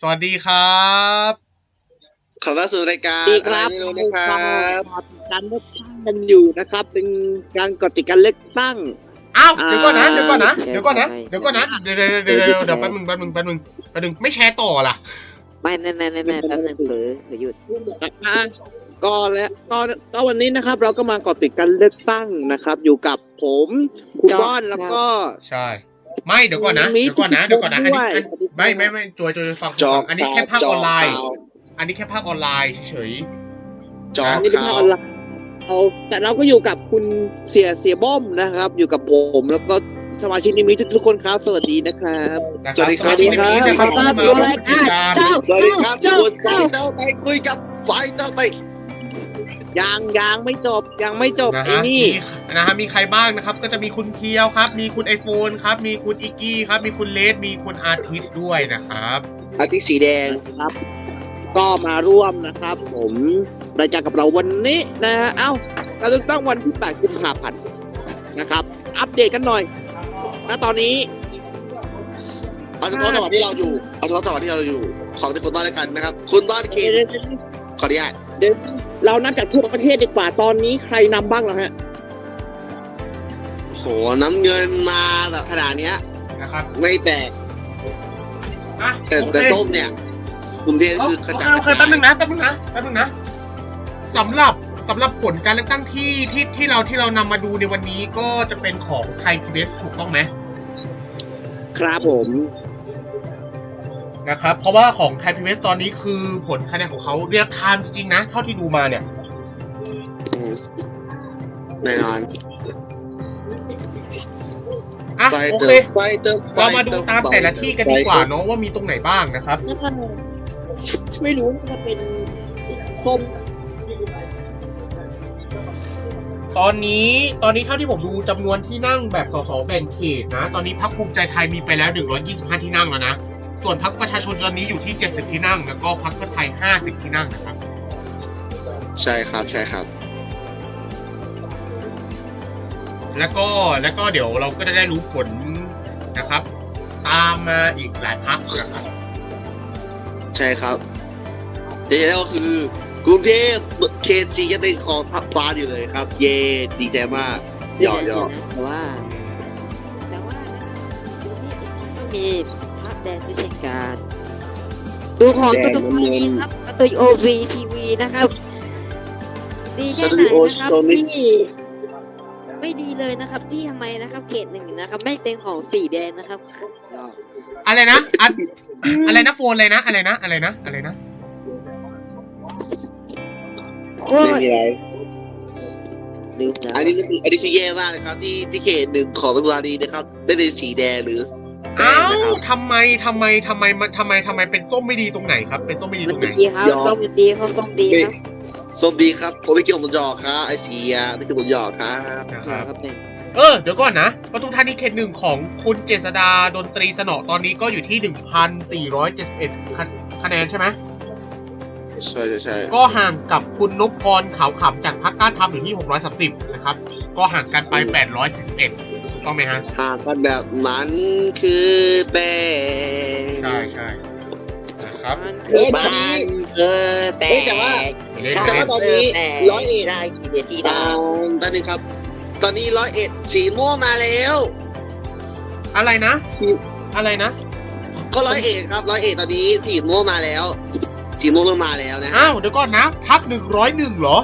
สวัสดีครับขอต้อนรับสู่รายการดีครับอะไรไม่รู้นะครับการเลือกตั้งกันอยู่นะครับ เป็นการกติการเลือกตั้งอ้าวเดี๋ยวก่อนนะอ่าเดี๋ยวก่อนนะใช่เดี๋ยวก่อนนะใช่เดี๋ยวก่อนนะเดี๋ยวเดี๋ยวเดี๋ยวเดี๋ยวเดี๋ยวแป๊บนึงแป๊บนึงแป๊บนึงแป๊บนึงไม่แชร์ต่อล่ะไม่ไม่ไม่ไม่ไม่แป๊บนึงเผลอเผลอหยุดอะก็และก็ก็วันนี้นะครับ เราก็มากติการเลือกตั้งนะครับ อยู่กับผมคุณบ้อนแล้วก็ใช่ ไม่เดี๋ยวก่อนนะมีเดี๋ยวก่อนนะเดี๋ยวก่อนนะอันนี้ด้วยอัน ไม่ไม่ไม่จอยจอยฟังจอฟังอันนี้แค่ภาคจออนไลน์ข่าวอันนี้แค่ภาคออนไลน์เฉยจออะอันนี้เป็นข่าภาควออนไลน์เอาแต่เราก็อยู่กับคุณเสียเสียบ้อมนะครับ อยู่กับผมแล้วก็สมาชิกนิมิตทุกๆคนครับสวัสดีนะครับๆนะคสวัรับสดีครับสมาชิกในนี้นะครับสวัสดีที่มาครับร่วมกิจกรรมสวัสดีครับเจ้าคุณไฟเจ้าเตอร์ไปคุยกับไฟเตอร์ไป ยังยังไม่จบยังไม่จบนะไอ้ฮะนี่ มีนะฮะมีใครบ้างนะครับ ก็จะมีคุณเพียวครับ มีคุณไอโฟนครับ มีคุณอิกกี้ครับ มีคุณเลสมีคุณอาทิตย์ด้วยนะครับ อาทิตย์สีแดงครับ ก็มาร่วมนะครับ ผมรายการกับเราวันนี้นะฮะเอ้าการเลือกตั้งวันที่8กุมภาพันธ์นะครับ อัปเดตกันหน่อยณตอนนี้เอาเฉพาะจังหวัดที่เราอยู่เอาเฉพาะจังหวัดที่เราอยู่ ของที่คุณบ้านแล้วกันนะครับ คุณบ้านเคนขออนุญาตเดี๋ยว เรานับจากทั่วประเทศดีกว่าตอนนี้ใครนำบ้างแล้วฮะ โหน้ำเงินมาแบบขนาดเนี้ย นะครับไม่แตกอะแต่โอเคแต่ส้มเนี่ยกรุงเทพโอคือเคกระโอจัเคดโอเคแป๊บนึงนะแป๊บนึงนะแป๊บนึงนะสำหรับสำหรับผลการเลือกตั้งที่ที่ที่เราที่เรานำมาดูในวันนี้ก็จะเป็นของไทยพีบีถูกต้องไหม ครับผม นะครับ เพราะว่าของไทยพีบีตอนนี้คือผลคะแนนของเขาเรียลไทม์จริงๆนะ เท่าที่ดูมาเนี่ยอืมแน่นอนอะไฟโอเตอเคร์ไฟเตอร์เรามาดูตามแต่ละที่กันดีกว่าเนาะว่ามีตรงไหนบ้างนะครับไม่รู้ว่าจะเป็นส้มตอนนี้ตอนนี้เท่าที่ผมดูจำนวนที่นั่งแบบสสแบ่งเขตนะ ตอนนี้พรรคภูมิใจไทยมีไปแล้ว 125 ที่นั่งแล้วนะ ส่วนพรรคประชาชนตอนนี้อยู่ที่ 70 ที่นั่ง แล้วก็พรรคเพื่อไทย 50 ที่นั่งนะครับ ใช่ครับใช่ครับ แล้วก็แล้วก็เดี๋ยวเราก็จะได้รู้ผลนะครับ ตามมาอีกหลายพรรคนะครับใช่ครับเดี๋ยวก็คือกรุงเทพเขตสียังเป็นของพักฟ้าอยู่เลยครับ เย่ดีใจมากหยอกหยอกแต่ว่าแต่ว่าก็มีภาพแดงด้วยเช่นกันดูของตัวตัวนี้ครับสตูดิโอวีทีวีนะครับดีแค่ไหนนะครับที่ไม่ดีเลยนะครับ ที่ทำไมนะครับ เขตหนึ่งนะครับ ไม่เป็นของสีแดงนะครับ อะไรนะอันอะไรนะโฟนอะไรนะ อะไรนะ อะไรนะ อะไรนะโคไม่ตรมีอะไรลืมแล้วอันนี้คืออันนี้คือแย่มากเลยครับ ที่ที่เขตหนึ่งของตุลาดีนะครับ ได้เป็นสีแดงหรือแด เอ้างนะครับทำไมทำไมทำไมมันทำไมทำไมเป็นส้มไม่ดีตรงไหนครับ เป็นส้มไม่ดีมัตนรงไหน ดีครับยอม ส้มมันดีเขาส้มดีครับส้มดีครับผมไม่เกี่ยวกับหมดหยอกครับไอเสียไม่เกี่ยวกับหมดหยอกครับ นะครับ ครับเนี่ยเออ เดี๋ยวก่อนนะปทุมธานีเขตหนึ่งของคุณเจษดาดนตรีสนอตอนนี้ก็อยู่ที่ 1,471คะคะแนนใช่ไหม ใช่ใช่ใช่ก็ห่างกับคุณนพพรขาวขำจากพรรคกล้าทำอยู่ที่ 630 นะครับ ก็ห่างกันไป811 ถูกต้องไหมฮะห่างกันแบบนั้นคือแต่ใช่ใช่นะครับมันคือบ้านเออแต่เอ้ยแต่ว่าไปเล่นแต่ไปว่าเล่นตอนนี้ร้อยเอ็ด ได้กี่เดียวที่ตได้อนตอนนี้ครับ ตอนนี้ร้อยเอ็ดสีม่วงมาแล้ว อะไรนะ อะไรนะ ก็ร้อยเอ็ดครับร้อยเอ็ดตอนนี้สีม่วงมาแล้ว สีม่วงเริ่มมาแล้วนะอ้าวเดี๋ยวก่อนนะ พัก101เหรอ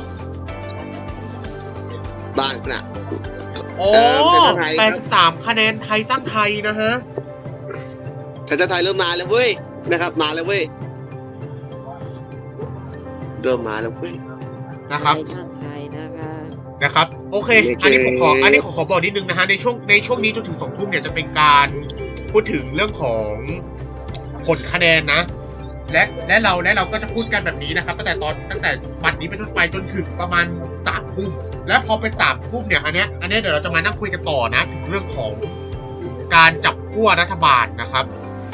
บ้านนะ โอ้เออเป็นไทยครับ 83 คะแนนไทยสร้างไทยนะฮะไทยชาติไทยเริ่มมาแล้วเว้ยนะครับมาแล้วเว้ยเริ่มมาแล้วเว้ย นะครับท่านไทยนะครับนะครับโอเค โอเค อันนี้ผมขออันนี้ขอขอบอกนิดนึงนะฮะในช่วงในช่วงนี้จนถึงสองทุ่มเนี่ยจะเป็นการพูดถึงเรื่องของผลคะแนนนะ และและเราและเราก็จะพูดกันแบบนี้นะครับ ตั้งแต่ตอนตั้งแต่บัดนี้เป็นต้นไปจนถึงประมาณสามทุ่มและพอเป็นสามทุ่มเนี่ยอันเนี้ยอันเนี้ยเดี๋ยวเราจะมานั่งคุยกันต่อนะถึงเรื่องของการจับขั้วรัฐบาลนะครับ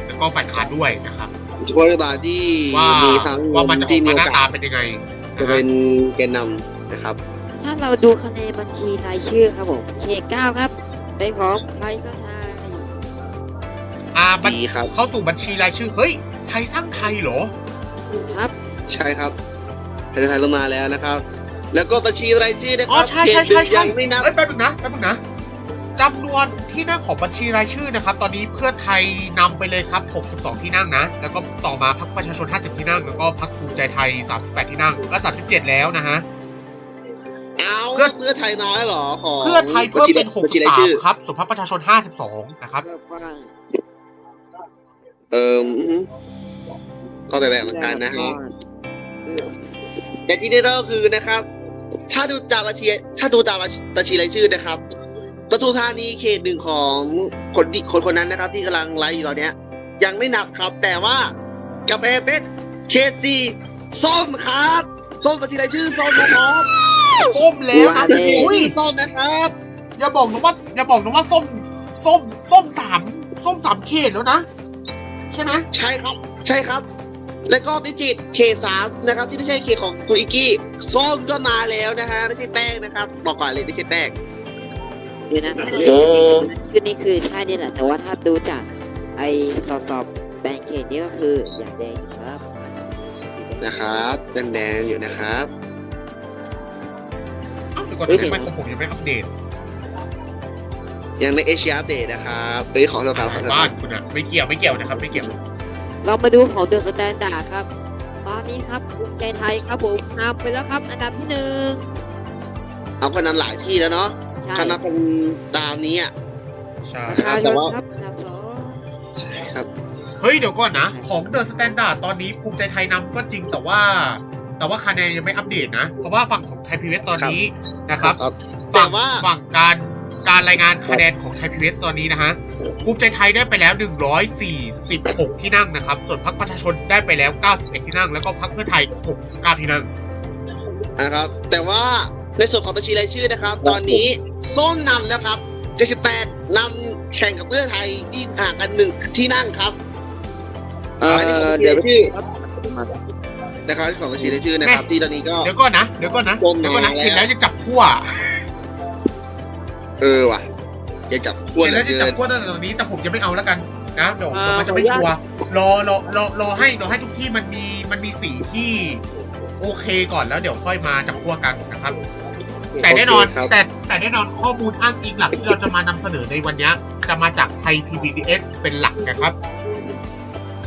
แล้วก็ฝ่ายค้านด้วยนะครับเฉพาะรัฐบาลที่ว่ามีทั้งว่ามันจะออที่กมีมาหโอน้ากาตาสเป็นยังไง จะนะฮะเป็นแกนนำนะครับ ถ้าเราดูคะแนนบัญชีรายชื่อครับผมเขตเก้าครับ เป็นของไทยก็ไทยอ่าบัญดีครับเข้าสู่บัญชีรายชื่อเฮ้ย ไทยสร้างไทยเหรอ ครับ ใช่ครับไทยไทยลงมาแล้วนะครับ แล้วก็บัญชีรายชื่อนะคอ๋อรับใช่เขใช่ตหใช่นึ่งใช่ยังไม่นับ เอ้ยแป๊บนึงนะแป๊บนึงนะจำนวนที่นั่งของบัญชีรายชื่อนะครับ ตอนนี้เพื่อไทยนำไปเลยครับ 62 ที่นั่งนะ แล้วก็ต่อมาพรรคประชาชน 50 ที่นั่ง แล้วก็พรรคภูมิใจไทย 38 ที่นั่ง ก็ 37 แล้วนะฮะ เอาเพื่อ เพื่อไทยน้อยเหรอของเพื่อไทยเพิ่มเป็น บัญชีรายชื่อ63 ครับ ส่วนพรรคประชาชน 52 นะครับเลือกว่าเอ อก็แต่แบบเหมือนกันนะฮะแต่ที่แน่ๆก็คือนะครับ ถ้าดูจากบัญชีถ้าดูตามบัญชีรายชื่อนะครับปทุมธานีเขตหนึ่งของคนที่คนคนนั้นนะครับ ที่กำลังไลฟ์อยู่ตอนเนี้ย ยังไม่นับครับ แต่ว่ากาแฟเพชรเขตสี่ส้มครับส้มบัญชีรายชื่อส้มนะครับส้มแล้วนะบัญชีรายอุ้ยชื่อส้มนะครับอย่าบอกนะว่าอย่าบอกนะว่าส้มส้มส้มสามส้มสามเขตแล้วนะ ใช่ไหมใช่ครับ ใช่ครับ แล้วก็นิจิตเขตสามนะครับที่ไม่ใช่เขตของคุณอิกกี้ส้มก็มาแล้วนะฮะไม่ใช่แป้งนะครับบอกก่อนเลยไม่ใช่แป้งคือนะคือนี่คือใช่นี่แหละแต่ว่าถ้าดูจากไอ้สอบสอบแบงค์เขตนี่ก็คืออย่างแดงครับนะครับแดงๆอยู่นะครับเอ้าเดี๋ยวก่อนเฮ้ยทำไมของผมยังไม่อัปเดตยังในเอเชียอัปเดตนะครับเอ้ยขอโทษครับขอโทษคบ้ารันบคุณอะไม่เกี่ยวไม่เกี่ยวนะครับ ไม่เกี่ยว เรามาดูของเดอะสแตนดาร์ดครับ ตอนนี้ครับภูมิใจไทยครับผมนำไปแล้วครับ อันดับที่หนึ่งเอาก็นั้นหลายที่แล้วเนาะใช่คณะเป็นตามนี้อะใช่ประชาชนครับอันดับสองใช่ครับ เฮ้ยเดี๋ยวก่อนนะ ของเดอะสแตนดาร์ดตอนนี้ภูมิใจไทยนำก็จริงแต่ว่า แต่ว่าคะแนนยังไม่อัปเดตนะ เพราะว่าฝั่งของไทยพีวีตอนนี้นะครับครับ แต่ฝั่งว่า ฝั่งการ การรายงานคะแนนของไทยพีวีตอนนี้นะฮะภูมิใจไทยได้ไปแล้ว 146 ที่นั่งนะครับ ส่วนพรรคประชาชนได้ไปแล้ว 91 ที่นั่ง แล้วก็พรรคเพื่อไทย 69 ที่นั่งนะครับ แต่ว่าในส่วนของบัญชีรายชื่อนะครับ ตอนนี้ส้มนำนะครับ 78นำแข่งกับเพื่อไทยที่ห่างกันหนึ่งที่นั่งครับเอ่อเดี๋เดี๋ยยววชื่อนะครับที่ของบัญชีรายชื่อนะครับ ที่ตอนนี้ก็เดี๋ยวก่อนนะเดี๋ยวก่อนนะลงมาเดี๋ยวก่อนนะแล้วเห็นแล้วจะจับขั้ว เออว่ะอย่าจับขั้วเห็นเหลืแล้อวจะเกิจับนขั้วตั้งแต่ตอนนี้แต่ผมยังไม่เอาแล้วกันนะเดี๋ยวอ่าเดี๋ยวมันจะไม่ขออนุชัวญาร์ตรอรอรอรอให้รอให้ทุกที่มันมีมันมีสีที่โอเคก่อนแล้วเดี๋ยวค่อยมาจับขั้วกันนะครับ แต่แน่นอนโเคครับแต่แต่แน่นอนข้อมูลอ้างอิงหลักที่เราจะมานำเสนอในวันนี้จะมาจากไทย PBS เป็นหลักนะครับ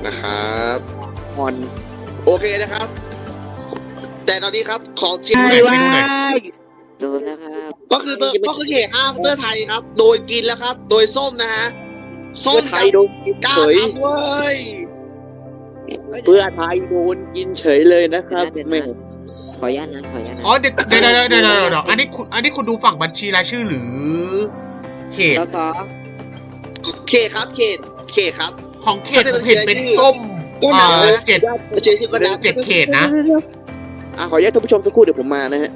นะครับมอนโอเคนะครับ แต่ตอนนี้ครับของเชียงไม่ใหม่ดูหน่อยดูนะครับ ก็คือตัวก็คือเขตห้าเพื่อไทยครับ โดยกินแล้วครับ โดยส้มนะฮะส้เพื่มอไทยโดนกินกล้าเฉยทำเว้ยเพื่อไทยโดนกินเฉยเลยนะครับเดี๋ยวนะไม่ขออนุญาตนะขออนุญาตนะอ๋อเดี๋ยวเดี๋ยวเดี๋ยวเดี๋ยวเดี๋ยวเดี๋ยวอันนี้คุณอันนี้คุณดูฝั่งบัญชีรายชื่อหรือ เขตสสเขตครับ เขต เขตครับ ของเขตผมเห็นเป็นส้มก็อ่นับานะเจ็ดไม่ใช่ชื่อก็นับเจ็ดเขตนะอะขออนุญาตท่านผู้ชมสักครู่เดี๋ยวผมมานะฮะ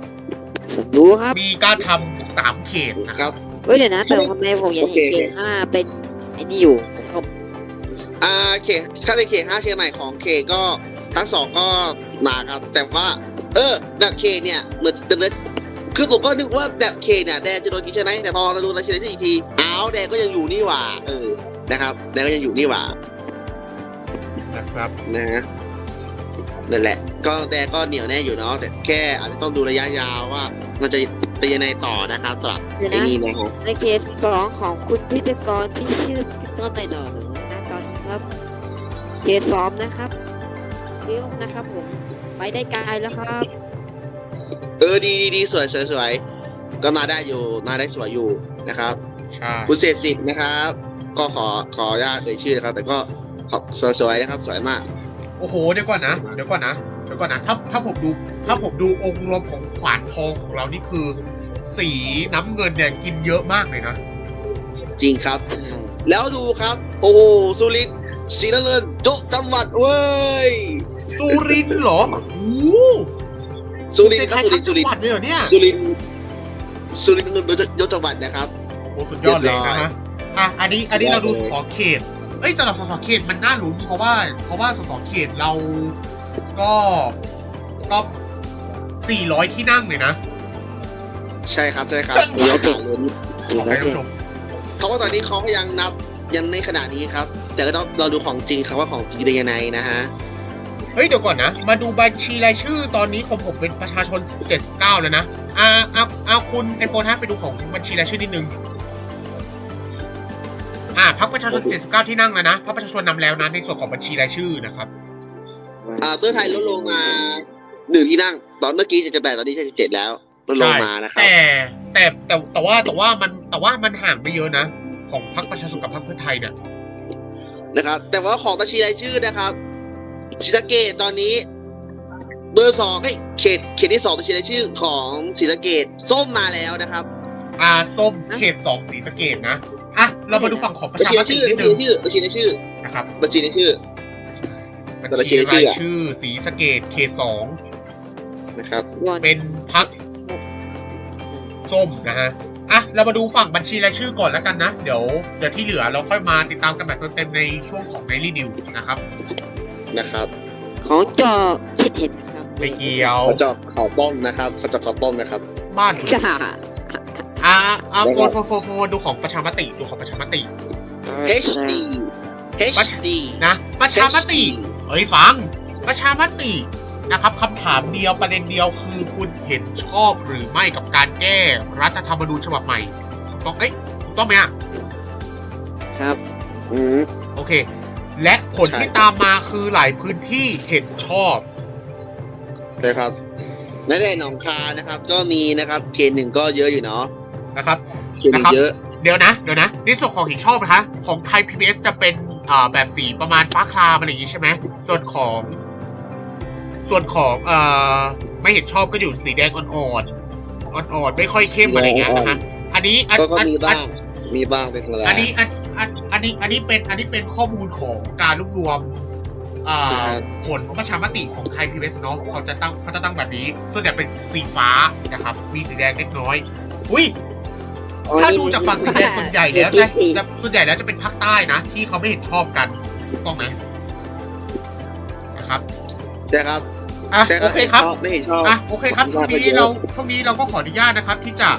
ผมดูครับ มีการทำสามเขตนะคครัรับบเฮ้ยเดี๋ยวนะแต่ทำไมผมยังเห็นโอเคเขตห้าเป็นไอ้นี่อยู่ผมอ่าเขตถ้าเป็นเขตห้าเชียงใหม่ของเขตก็ทั้งสองก็มาครับ แต่ว่า เออแบบเขตเนี่ยเหมือนเดิมเลยคือผมก็นึกว่าแบบเขตเนี่ยแดนจะโดนกินใช่ไหมแต่พอเราดูรายชื่ออีกทีอ้าวแดนก็ยังอยู่นี่หว่า เออนะครับแดนก็ยังอยู่นี่หว่า นะครับนะฮะ นั่นแหละ ก็แดงก็เหนียวแน่อยู่เนาะแต่แค่อาจจะต้องดูระยะยาวว่ามันจะเป็นยังไงต่อนะครับสำหรับเดี๋ยวไอ้นะนี่นะฮะในเขตสองของคุณพิธีกรที่ชื่อพี่ต้นหน่อยหน่อยนะตอนนี้ครับเขตสองนะครับเลี้ยวนะครับผมไปได้ไกลแล้วครับ เออดีดีดีสวยสวยสวยก็มาได้อยู่มาได้สวยอยู่นะครับใช่คุณเศรษฐสิทธิ์นะครับ ก็ขอขออนุญาตเอ่ยชื่อนะครับ แต่ก็ขอบสวยสวยนะครับ สวยมาก โอ้โหเดี๋ยวก่อนนะเดี๋ยวก่อนนะเดี๋ยวก่อนนะถ้าถ้าผมดูถ้าผมดูองค์รวมของขวานทองของเรานี่คือ สีน้ำเงินเนี่ยกินเยอะมากเลยนะจริงครับ แล้วดูครับ โอ้สุรินทร์ศรีนเรินโจะจังหวัดเว้ยสุรินทร์เหรอโอ้โหสุรินทจะร์ครัใช้บสุริทั้นงทร์สุรินทร์จังหวัดเลยเหรอเนี่ยสุรินทร์สุรินทร์ยศจังหวัดนะครับโอ้สุดยอดเลยนะฮะอะอันนี้อันนี้เราดูสสเขต เอ้ยสำหรับสสเขตมันน่าลุ้นเพราะว่าเพราะว่าสสเขตเราก็ก็สี่ร้อยที่นั่งเลยนะ ใช่ครับใช่ครับมีโอกาสลุ้นขอให้ท่านผู้ชมเพราะว่าตอนนี้เขาก็ยังนับยังในขณะนี้ครับ แต่ก็ต้องเราดูของจริงครับว่าของจริงเป็นยังไงนะฮะเฮ้ยเดี๋ยวก่อนนะ มาดูบัญชีรายชื่อตอนนี้ของผมเป็นประชาชน 79 แล้วนะอ่าเอาเอาคุณไอโฟนฮะไปดูของบัญชีรายชื่อนิดนึง อ่าพักประชาชน 79 ที่นั่งแล้วนะพักประชาชนนำแล้วนะในส่วนของบัญชีรายชื่อนะครับอ่าเพื่อไทยลดลงมาหนึ่งที่นั่ง ตอนเมื่อกี้จะจะแปดตอนนี้จะเจ็ดแล้วลดลงมานะครับแต่แต่แต่แต่ว่าแต่ว่ามันแต่ว่ามันห่างไม่เยอะนะ ของพรรคประชาชนกับพรรคเพื่อไทยเนี่ยนะครับ แต่ว่าของบัญชีรายชื่อนะครับ ชิตาเกตตอนนี้ เบอร์สองให้ยเขตเขตที่สองบัญชีรายชื่อของศรีสะเกดส้มมาแล้วนะครับ อ่าส้มเขตสองสีสะเกดนะอะ เรามาดูฝั่งของประบัญชาชีมรายติชื่อนิบัดญนึชีงรายชื่อบัญชีรายชื่อนะครับบัญชีรายชื่อบัญชีรายชื่อสีสะเกดเขตสองนะครับวันเป็นพรรคส้มนะฮะอะเรามาดูฝั่งบัญชีรายชื่อก่อนแล้วกันนะ เดี๋ยวเดี๋ยวที่เหลือเราค่อยมาติดตามกันแบบเต็มๆในช่วงของในรีดิวนะครับนะครับของจอคิดเห็นนะครับไม่เกี่ยวเขาเจาะเขาต้มนะครับเขาเจาะเขาต้มนะครับ บ้านจ้า อ่าอ่าโฟนโฟนโฟนโฟนดูของประชามติดูของประชามติ HD HD นะ ประชามติเอ้ยฟัง ประชามตินะครับคำถามเดียวประเด็นเดียวคือคุณเห็นชอบหรือไม่กับการแก้รัฐธรรมนูญฉบับใหม่ถูกต้องเอ้ยถูกต้องไหมอะครับอืมโอเค และผลใช่ที่ตามมาคือหลายพื้นที่เห็นชอบนะครับในในหนองคายนะครับ ก็มีนะครับเขตหนึ่งก็เยอะอยู่เนาะ นะครับเขตหนึ่นะงครับเยอะเดี๋ยวนะ เดี๋ยวนะ ในส่วนของเห็นชอบนะคะ ของไทย PBS จะเป็นอ่าแบบสีประมาณฟ้าคลามอะไรอย่างงี้ใช่ไหมส่วนของ ส่วนของเอ่อไม่เห็นชอบก็อยู่สีแดงอ่อนๆอ่อนๆไม่ค่อยเข้มอะไรอย่างเงี้ยนะฮะอันนี้อันก็ก็อันมีอับ้านงมีบ้างเป็นธรรมดาอันนี้อันอันอันนี้อันนี้เป็นอันนี้เป็นข้อมูลของการรวบรวมอ่าผลประชามติของไทยพีบีเอสเนาะเขาจะตั้งเขาจะตั้งแบบนี้ ส่วนใหญ่เป็นสีฟ้านะครับ มีสีแดงเล็กน้อย อุ้ย ถ้าดูจากฝั่งสีแดงส่วนใหญ่แล้วจะจะส่วนใหญ่แล้วจะเป็นภาคใต้นะที่เขาไม่เห็นชอบกันถูกต้องไหมนะครับนะครับอะแต่โอเคครับไม่เห็นชอบอะโอเคครับช่วงนี้เราช่วงนี้เราก็ขออนุญาตนะครับ ที่จะ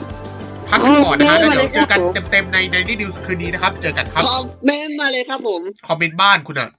พักกันก่อนนะฮะแล้วเดี๋ยวเจอกันเต็มๆในในรีดิวคืนนี้นะครับ เจอกันครับคอมเมนต์มาเลยครับผมคอมเมนต์บ้านคุณอะ